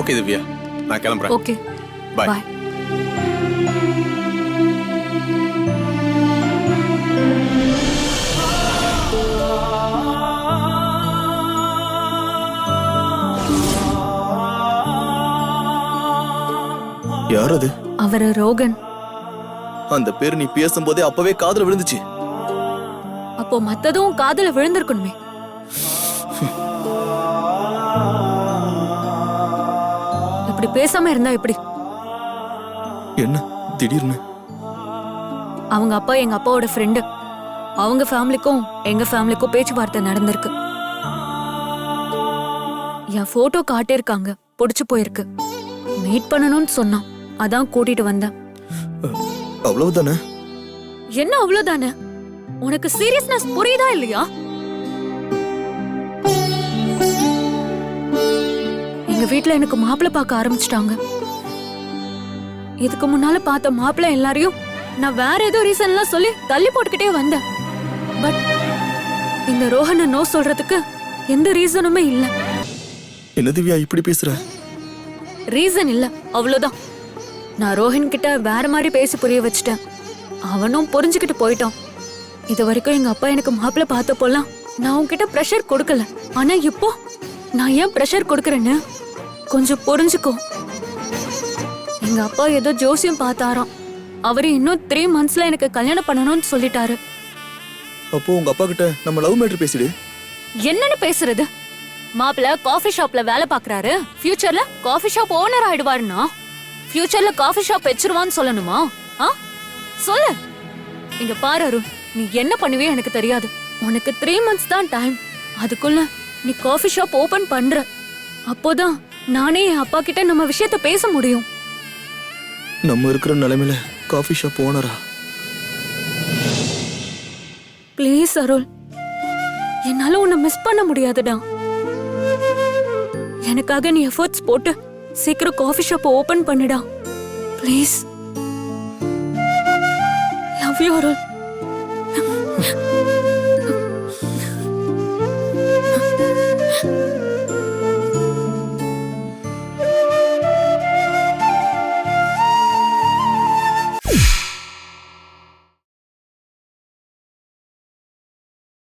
Okay Divya நான் கிளம்புறேன் okay bye பாய் யார் அது அவரு ரோகன். அந்த பேர் நீ பேசும்போதே அப்பவே காதுல விழுந்துச்சு. அப்போ மத்ததும் காதுல விழுந்திருக்கணுமே. பேசாம இருந்தா எப்படி? என்ன? திடீர்னு? அவங்க அப்பா எங்க அப்பாவோட ஃப்ரெண்டு அவங்க ஃபேமிலிக்கும் எங்க ஃபேமிலிக்கும் பேச்சுவார்த்தை நடந்திருக்கு. என் போட்டோ காட்டியிருக்காங்க. பிடிச்சு போயிருக்கு. மீட் பண்ணணும்னு சொன்னான். அதான் கூட்டிட்டு வந்தேன். அவ்வளவுதானே? என்ன அவ்வளவுதானே? உனக்கு சீரியஸ்னஸ் புரியுதா இல்லையா? எங்க வீட்ல எனக்கு மாப்பிள்ளை பார்க்க ஆரம்பிச்சிட்டாங்க. இதுக்கு முன்னால பார்த்த மாப்பிள்ளை எல்லாரையும் நான் வேற ஏதோ ரீசன்லாம் சொல்லி தள்ளி போட்டுக்கிட்டே வந்தேன். பட் இந்த ரோஹனை நோ சொல்றதுக்கு எந்த ரீசனுமே இல்ல. என்ன திவ்யா இப்படி பேசுற? ரீசன் இல்ல அவ்வளவுதான். நான் ரோஹன் கிட்ட வேற மாதிரி பேசி புரிய வச்சுட்டேன். அவனும் புரிஞ்சுக்கிட்டு போயிட்டான். இது வரைக்கும் எங்க அப்பா எனக்கு மாப்பிள்ளை பார்த்தப்போலாம் நான் உன்கிட்ட ப்ரெஷர் கொடுக்கல. ஆனா இப்போ நான் ஏன் ப்ரெஷர் கொடுக்கறேன்னு? கொஞ்சம் புரிஞ்சுக்கோ. எங்க அப்பா ஏதோ ஜோசியம் பார்த்தாராம். அவரு இன்னும் த்ரீ மந்த்ஸ்ல எனக்கு கல்யாணம் பண்ணணும்னு சொல்லிட்டாரு. அப்போ உங்க அப்பா கிட்ட நம்ம லவ் மேட்டர் பேசிடு. என்னன்னு பேசுறது? மாப்பிள்ள காஃபி ஷாப்ல வேலை பாக்குறாரு ஃபியூச்சர்ல காஃபி ஷாப் ஓனர் ஆயிடுவாருன்னா ஃபியூச்சர்ல காஃபி ஷாப் வச்சிருவான்னு சொல்லணுமா? ஆ? சொல்லு. இங்க பாரு அருண் நீ என்ன பண்ணுவியோ எனக்கு தெரியாது. உனக்கு த்ரீ மந்த்ஸ் தான் டைம் அதுக்குள்ள நீ காஃபி ஷாப் ஓபன் பண்ற. அப்போதான் நானே என் அப்பா கிட்ட நம்ம விஷயத்த பேச முடியும். நம்ம இருக்கிற நிலைமையில காஃபி ஷாப் ஓனரா ப்ளீஸ் அருள். என்னால உன்னை மிஸ் பண்ண முடியாதுடா. எனக்காக நீ எஃபர்ட்ஸ் போட்டு சீக்கிரம் காஃபி ஷாப் ஓபன் பண்ணுடா. Please love you Arul.